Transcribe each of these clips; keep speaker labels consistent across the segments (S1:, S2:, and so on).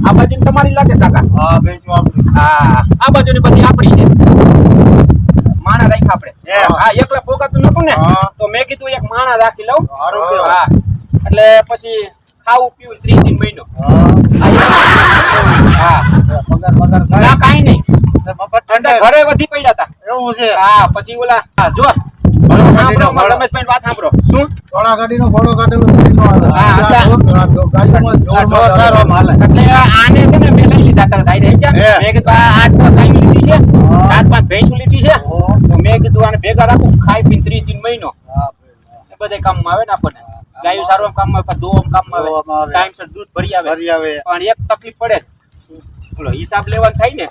S1: આ બાજુ તમારી લાગે કાકા
S2: હા બેસું આપણી
S1: હા આ બાજુની બધી આપણી છે. માણા રાખ્યા આપણે. હા. એકલા પોગાતું નતું ને તો મેં કીધું એક માણા રાખી લઉં. હા એટલે પછી ખાવું પીવું ત્રીસ દિન મહિનો.
S2: હા. પગાર પગાર
S1: ના કાંઈ નહીં. ઘરે વધી પડ્યા હતા
S2: એવું છે.
S1: હા પછી ઓલા જો વાત સાંભળો. શું?
S3: ઘોડા ગાડીનો ઘોડો કાઢેલો ત્રીનો હાલે.
S1: હા,
S3: આ
S1: એટલે-
S3: જો- આ જો ગાડીમાં
S2: આ
S3: જોરમાં
S2: ઢોર સારો માલે.
S1: એટલે આને છે ને મેં લઈ લીધા હતા ધાઈ રહી ગયા. મેં કીધું આ આઠ પાંચ ગાયું લીધી છે આઠ પાંચ ભેંસું લીધી છે. તો મેં કીધું આને ભેગા રાખું ખાઈ પીને ત્રીસ દિન મહિનો. એ બધે કામમાં આવે ને આપણને. ગાયું સારું કામમાં આવે કામમાં આવે.
S2: આવે.
S1: ટાઈમસર દૂધ ભરી આવે. પણ એક તકલીફ પડે. બોલો હિસાબ લેવાનું થાય ને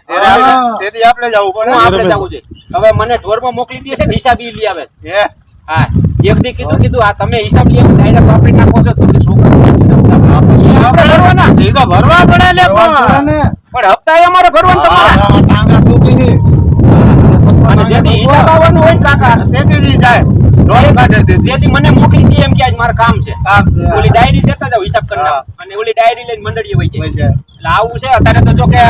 S2: તેથી આપણે જવું પડે.
S1: આપણે જવું જોઈએ. હવે મને ઢોરમાં મોકલી દે છે ને હિસાબ ઈ લઈ આવે.
S2: હા?
S1: એક દી કીધું કીધું આ તમે હિસાબ લઈ આવો ડાયરેક્ટ પાપડી નાખો છો. તો છોકરા આપણે
S2: તો ભરવા પડે લે પણ.
S1: હપ્તા અમારે ભરવાના તમારા.
S3: આ ટાંગા ટૂંકી છે.
S1: અને જેથી હિસાબ આવવાનો હોય કાકા.
S2: તેથી જાય. તેથી
S1: તેથી મને મોકલી દે એમ કે આજ મારે કામ છે. ઓલી ડાયરી દેતા જાવ હિસાબ કરી અને ઓલી ડાયરી લઈને મંડળીએ વહી જાય. એટલે આવું છે અત્યારે તો જો કે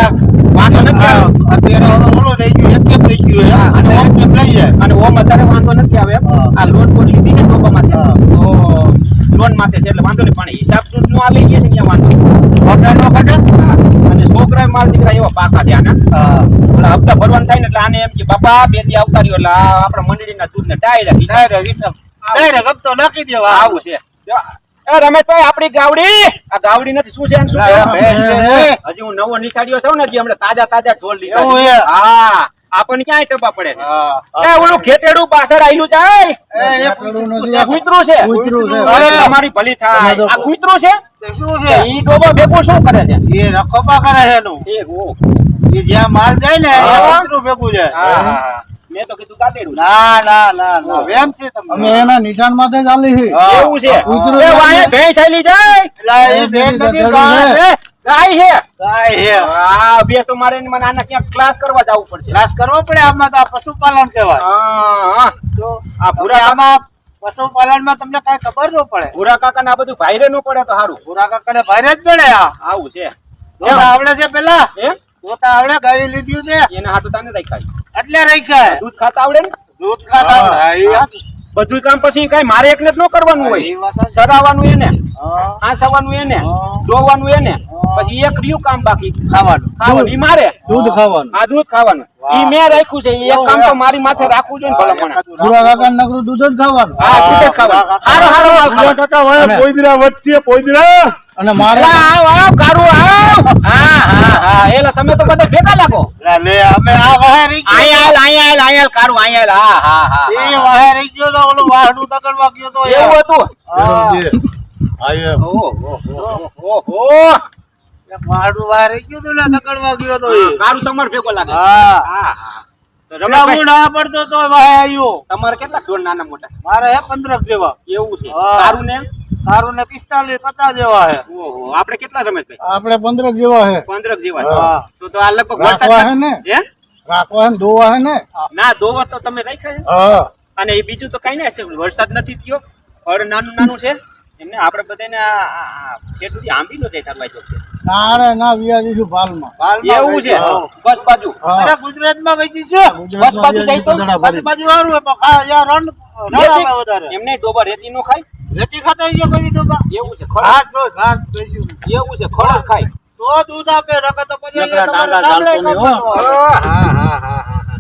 S1: વાંધો નથી
S2: અત્યારે હવે થઈ ગયો કેમ થઈ ગયો અને કેમ લઈ જાય.
S1: અને ઓમ અત્યારે વાંધો નથી આવે આ લોન કોઈ લીધી છે ટોપા
S2: માટે
S1: તો લોન માથે છે એટલે વાંધો નહીં. પણ હિસાબ દૂધ નો આ લઈ ગયા છે ત્યાં વાંધો.
S2: ખોટા નો ખોટે
S1: અને છોકરા માલ દીકરા એવા પાકા છે આના. એટલે હપ્તા ભરવાનું થાય ને એટલે આને એમ કે બાપા બે દી આવતા રહ્યો એટલે આ આપણા મંડળીના દૂધને ડાયરેક્ટ
S2: ડાયરેક્ટ હિસાબ. ડાયરેક્ટ હપ્તો નાખી દેવા.
S1: આવું છે. રમેશભાઈ આપણી ગાવડી? આ ગાવડી નથી શું છે આને શું
S2: આ
S1: કહેવાય?
S2: ભેંસ છે.
S1: હજી હું નવો નિશાળ્યો છું ને હજી હમણાં તાજા તાજા ઢોલ લીધા
S2: એવું
S1: છે.
S2: છે?
S1: હા. આપણને ક્યાંય ટપા પડે એ ઓલું ખેતેડું પાછળ આયલું જાય કૂતરું છે.
S3: કૂતરું છે.
S1: તમારી ભલી થાય. આ કૂતરું છે?
S2: શું છે?
S1: ઈ ડોબો ભેગું શું કરે છે?
S2: એ રખોપા કરે છે એનું.
S1: એ
S2: જ્યાં માલ જાય ને કૂતરું ભેગું જાય
S1: હા, હા, હા. મેં તો કીધું કાતેડું
S2: ના ના ના ના. વેમ છે
S3: અમે એના નિશાન માટે ચાલી છે
S1: એવું છે? એ વાંહે ભેંસ આયલી જાય.
S2: એલા એ ભેંસ નથી ગાય છે.
S1: ગાય છે
S2: ગાય છે
S1: હા બે તો મારે મને આના ક્યાંક ક્લાસ કરવા જવું પડશે.
S2: ક્લાસ કરવો પડે? આમાં તો આ પશુપાલન કહેવાય.
S1: હા, હા.
S2: તો
S1: આ ભૂરા
S2: તમે આમાં પશુપાલનમાં તમને કઈ ખબર ન પડે?
S1: ભૂરા કાકા આ બધું ભાઈરે નું પડે તો સારું
S2: ભૂરા કાકા ને ભાઈરે જ પડે આ.
S1: આવું છે.
S2: આવડે છે પેલા?
S1: એમ?
S2: દોતા આવડે ગાયું લીધું છે.
S1: એના હાથું તાને રાખ્યા
S2: એટલે રાખ્યા
S1: દૂધ ખાતા આવડે ને?
S2: દૂધ ખાતા આવડે.
S1: બધું કામ પછી કઈ મારે એકને જ ન કરવાનું હોય. સરાવાનું એને આસાવાનું એને
S2: હા.
S1: દોવાનું એને પછી એક રહ્યું કામ બાકી.
S2: ખાવાનું.
S1: ખાવાનું. ઈ મારે?
S3: દૂધ ખાવાનું.
S1: આ દૂધ ખાવાનું. ઈ મેં રાખ્યું છે. એક કામ તો મારી માથે રાખવું જોઈએ ને ભલા
S2: હા,
S1: માણસ.
S2: એકાદું
S3: પૂરા કાકા નકરું દૂધ જ ખાવાનું.
S1: હા દૂધ જ ખાવાનું. હારો હારો માલ કાકા
S3: વાય
S2: પોઈદરા વચ્ચે પોઈદરા.
S3: અને મારે
S1: આવ આવ કારું આવ. હા હા હા. એલા તમે તો બધા ભેગા લાગો.
S2: લે, લે અમે આ વાહે રહી ગયો
S1: આયાલ આયાલ કારું આયાલ. હા હા હા
S2: એ વાહે રહી ગયો તો ઓલું વાહડું તકડવા ગયો તો
S1: એવું હતું? આયે. ઓ ઓ
S2: ઓ વાહડું વાહે રહી ગયો તો ના તકડવા ગયો તો એ.
S1: કારું તમાર ભેગો લાગે
S2: હા.
S1: હા હું.
S2: ના પડતો તો વાહે આવ્યો
S1: તમારે કેટલા ઢોર નાના મોટા?
S2: મારે હે પંદરક જેવા.
S1: એવું છે. કારું ને
S2: તારું ને પિસ્તાલીસ પચાસ જેવા હે.
S1: ઓહો આપણે કેટલા રમેશભાઈ?
S3: આપણે પંદર જેવા હે.
S1: પંદરક જેવા તો તો આ લગભગ
S3: હે
S1: વરસાદ
S3: ને?
S1: હે?
S3: રાખવા હે હે ને.
S1: ના દોવર તો તમે રાખ્યા છે.
S3: હા.
S1: અને એ બીજું તો કઈ ના છે વરસાદ નથી થયો. ફળ નાનું નાનું છે. એમને આપણે બધાને આ આંબી નો
S3: રે ભાલમાં.
S1: એવું છે?
S2: હા.
S1: બસ બાજુ.
S2: અરે ગુજરાતમાં વેચી છે?
S1: બસ બાજુ જાય તો.
S3: ગુજરાતમાં
S2: બાજુ બાજુ વાળું હે, પણ ખા- યા રણ રણ વધારે.
S1: એમને ડોબા રેતી નો ખાય.
S2: રેતી ખાતા ડબ્બા
S1: એવું છે ખળ
S2: ઘાસ હોય ઘાસ
S1: એવું છે ખળ ખાય.
S2: તો દૂધ આપે નકર તો પછી તમારે સાંભળે
S3: ચાલતો નહીં, હો.
S2: ખબર ન આવે.
S1: હા હા હા હા હા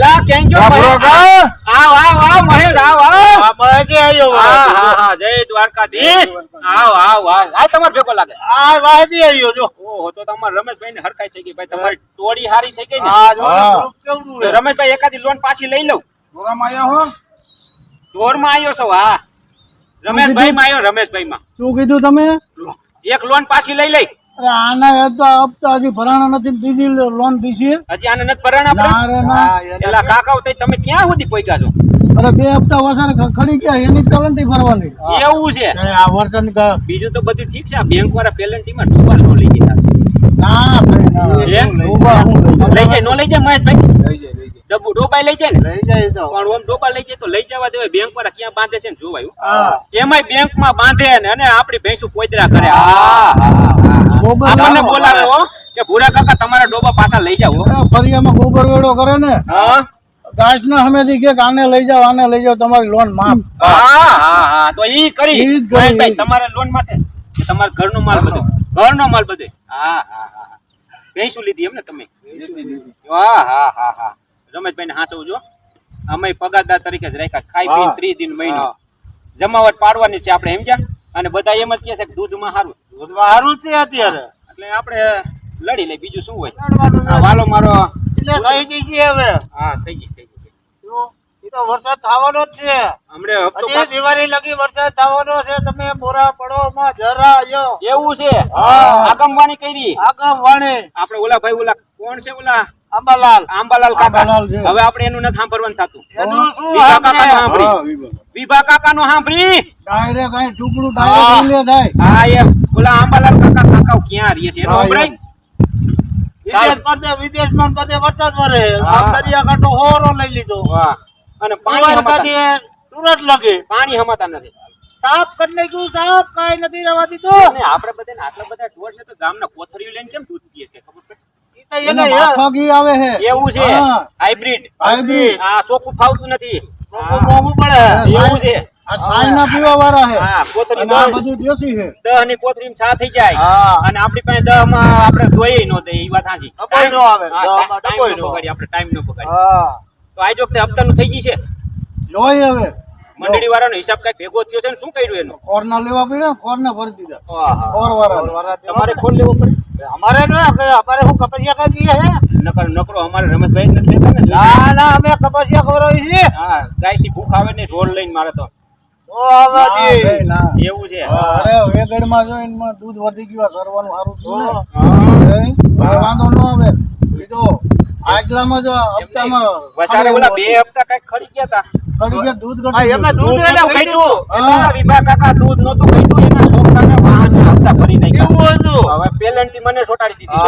S1: લા કેમ જો આવ આવ આવ મહેશ આવ આવ.
S2: મહેશ આવ્યો
S1: હા હા હા જય દ્વારકાધીશ. આવ આવ આવ. આ તમારે ભેગો લાગે.
S2: આ આવ્યો જો.
S1: ઓહો તો તમારે રમેશભાઈ ને હરખાઈ થઈ ગઈ. ભાઈ તમારી ટોળી હારી થઈ ગઈ ને?
S2: આ જો ગ્રુપ કેવડું છે?
S1: રમેશભાઈ એકાદી લોન પાછી લઈ લઉં.
S3: ધોરામાં આવ્યા હો?
S1: ચોરમાં આવ્યો છો હા. રમેશભાઈ માં આવ્યો રમેશભાઈ માં
S3: શું કીધું તમે?
S1: એક લોન પાછી લઈ લઈ.
S3: અરે આના હપ્તા હપ્તા હજી ભરાણા નથી બીજી લોન દીધી
S1: હજી આને નથી ભરણ તમે ક્યાં સુધી પહોંચ્યા છો?
S3: અરે બે હપ્તા વસારે ખડી ગયા એની કલંટી ભરવાની.
S1: એવું છે?
S3: આ
S1: બીજું તો બધું ઠીક છે બેંક વાળા પેલેન્ટી માં નો લઈ ગયા
S3: ના ભાઈ ના
S1: એમ?
S3: ડૂબા હું લઈ
S1: જાય? નો લઈ જાય મહેશભાઈ?
S2: લઈ જાય
S1: ડબ્બુ ડોબાઈ લઈ જાય ને?
S2: લઈ જાય તો.
S1: પણ ઓમ ડોબા લઈ જાય તો લઈ જવા દેવાય બેંક વાળા ક્યાં બાંધે છે ને જોવાયું?
S2: હા.
S1: એમાંય બેંકમાં બાંધે ને અને આપણી ભેંસું પોદરા કરે. હા હા હા.
S3: ગોબર
S1: આપણને બોલાવે હો કે ભૂરા કાકા તમારા ડોબા પાછા લઈ જાઓ હો.
S3: કરે. ફરિયામાં ગોબર વેળો કરે ને.
S1: હા?
S3: ગાય ને હમેથી કે આને લઈ જાઓ આને લઈ જાઓ તમારી લોન માફ.
S1: હા હા હા તો ઈ કરી.
S3: ઈ જ કરી.
S1: ભાઈ તમારે લોન માથે. કે તમારા ઘરનો માલ બધો. ઘરનો માલ બધો. હા હા હા ભેંસું લીધી એમ ને તમે? હા હા હા હા. રમેશભાઈ ને હાસવું જો અમે પગારદાર તરીકે જ રાખ્યા ખાઈ
S2: હા.
S1: ત્રીસ દિન મહિનો. જમાવટ પાડવાની છે આપણે સમજ્યા અને બધા એમ જ કહે છે કે દૂધમાં સારું
S2: દૂધમાં સારું છે અત્યારે.
S1: એટલે આપણે લડી લે બીજું શું હોય? આ વાલો મારો
S2: કહી દઈશી હવે.
S1: હા થઈ ગઈ થઈ ગઈ
S2: તો વરસાદ થવાનો જ છે.
S1: હમણે હપ્તો
S2: દિવાળી લગી વરસાદ થવાનો છે. તમે બોરા પડો માં જરા આયો.
S1: એવું છે?
S2: હા.
S1: આગમવાની કરી.
S2: આગમ વાણે
S1: આપણે ઓલા ભાઈ ઓલા કોણ છે ઓલા? આંબાલાલ.
S3: આંબાલાલ કાકા.
S1: હવે આપણે એનું નથી સાંભળવાનું થતું.
S2: એનું શું
S1: વિભા
S2: કાકા
S1: નું સાંભળી.
S3: વિભા.
S1: કાકા નું સાંભળી.
S3: ડાયરેક્ટ અહીં ટુકડું ડાયરેક્ટ લે થાય
S1: હા એ ઓલા આંબાલાલ કાકા કાકા ક્યાં રહીએ છે? એનું
S2: વિદેશ પરતે વિદેશમાં બધે વરસાદ વરે. આમ દરિયાકાંઠો હોરો લઈ લીધો.
S1: વાહ. અને પાણી હમાતા
S2: સુરત લગે.
S1: પાણી હમાતા નથી.
S2: સાફ કરી નાખ્યું સાફ કાંઈ નથી રહેવા દીધું.
S1: અને આપણે બધાને આટલા બધા ઢોર છે તો ગામના કોથળીઓ લઈને કેમ દૂધ પીએ છે ખબર પડે
S2: ઈ
S3: એને
S2: એને
S3: આવે છે.
S1: એવું છે.
S3: હા.
S1: Hybrid
S3: hybrid.
S1: આ ચોખ્ખું ફાવતું નથી.
S2: મોંઘું મોંઘું પડે.
S1: એવું છે.
S3: પીવા વાળા
S1: ની મંડળી હિસાબ કઈ ભેગો થયો છે ને શું કર્યું એનો?
S3: કોરના લેવા પડ્યા કોરના ભરી દીધા. કોર વાળા
S1: તમારે ફોન લેવો પડે.
S2: અમારે અમારે હું કપસિયા કઈ હે?
S1: નકર નકરો અમારે રમેશભાઈ નથી લેતા ને.
S2: ના ના અમે કપસિયા ખવડાવી છે
S1: હા ગાયથી ભૂખ આવે ને રોડ લઈને મારે તો. એવું છે?
S3: અરે દૂધ વધી ગયું આ સારું થયું ને.
S1: હા.
S3: એ, હવે વાંધો ન આવે. એ આગલામાં જો હપ્તામાં
S1: વસારે ઓલા બે હપ્તા કંઈક ખડી ગયા તા.
S3: ખડી ગયા દૂધ
S2: હા,
S3: ઘટી
S2: દૂધ
S1: દૂધ
S2: ઘટ્યું.
S1: ઘટ્યું. વિભા કાકા દૂધ નહોતું ઘટ્યું, એના છોકરાને વાહનના હપ્તા ભરી નાખ્યા.
S2: એવું હતું?
S1: હવે પેલેન્ટથી મને છોટાડી દીધી.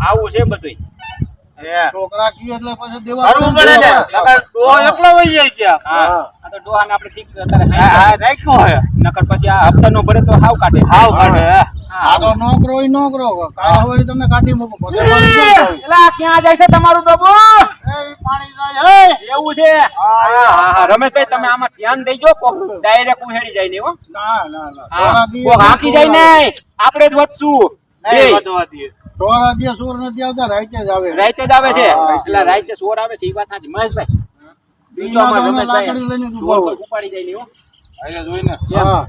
S1: આવું છે બધુંય.
S3: છોકરા કી એટલે પછી દેવા
S2: પડે ને એકલો હોય જાય
S1: ડોહાને આપણે ઠીક અત્યારે
S2: હા, રાખ્યો હે
S1: નકર પછી આ હપ્તા નો ભરે તો હાવ કાઢે.
S2: હાવ કાઢે
S3: આ તો નોકરો ય નોકરો. કાલ હવે તમે કાઢી મૂકો?
S1: એલા, ક્યાં જાય છે તમારું ડબ્બો
S2: એ, પાણી જાય હે.
S1: એવું છે? હા હા રમેશભાઈ તમે આમાં ધ્યાન દેજો. ડાયરેક્ટ ઉહેડી જાય ને હો.
S3: ના ના ના. થોડા
S1: હાંકી જાય ને આપણે જ વધશું.
S2: નહીં વધવા
S3: નથી આવતા રાઈતે જ આવે.
S1: રાઈતે જ આવે છે. એટલે રાઈતે સોર આવે છે એ વાત સાચી. મહેશભાઈ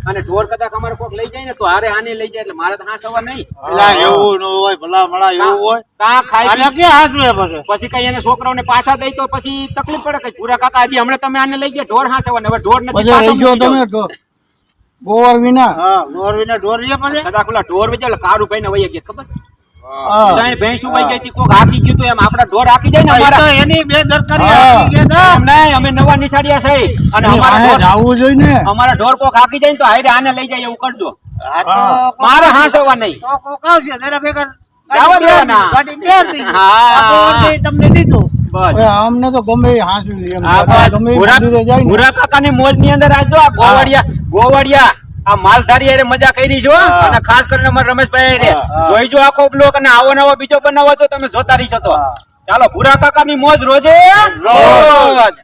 S1: અને ઢોર કદાચ અમારે કોક લઈ જાય ને તો હારે આને લઈ જાય એટલે મારે તો હાથ સવાર નહીં
S2: એવું ન હોય ભલા ભલા એવું હોય.
S1: કા ખાઈ
S2: આને ક્યાં પછી?
S1: પછી કઈ એને છોકરાઓને પાછા દઈ તો પછી તકલીફ પડે કે પૂરા કાકા હજી હમણાં તમે આને લઈ ગયા ઢોર હાસવા ને હવે ઢોર નથી
S3: તમે
S1: જાઓ.
S3: તો વિના
S2: હા ઢોર વિના ઢોર લે પછી.
S1: કદાચ ઓલા ઢોર વેચે કારું ભાઈ ને વહી ગયા ખબર છે?
S3: હા.
S1: ત્યાં ગઈ હતી કોક હાકી ગયું એમ. આપડા ઢોર હાકી જાય ને અમારા.
S2: એની બે દરકારી
S3: હા.
S2: ગયા તા.
S1: એમ અમે નવા નિશાળિયા છે. અને અમારા
S3: જાવું જોઈએ ને
S1: અમારા ઢોર કોક હાકી જાય ને તો હારે આને લઈ જાય એવું કરજો.
S2: આ તો
S3: હા.
S1: મારે હાંસવા નહીં.
S2: તો કોક આવશે ત્યારે ભેગા તમને દીધું.
S1: બસ.
S3: અમને તો ગમે
S1: બસ.
S3: ગમે એ ની.
S1: અંદર આજો આ ગોવાડિયા ગોવાડિયા આ માલધારી હારે મજા કરી છો. અને ખાસ કરીને અમારા રમેશભાઈ
S2: રે
S1: જોઈજો આખો બ્લોક અને આવો નવો બીજો બનાવો તો તમે જોતા રહી શકો. ચાલો ભૂરા કાકાની મોજ
S2: રોજ.
S1: રોજ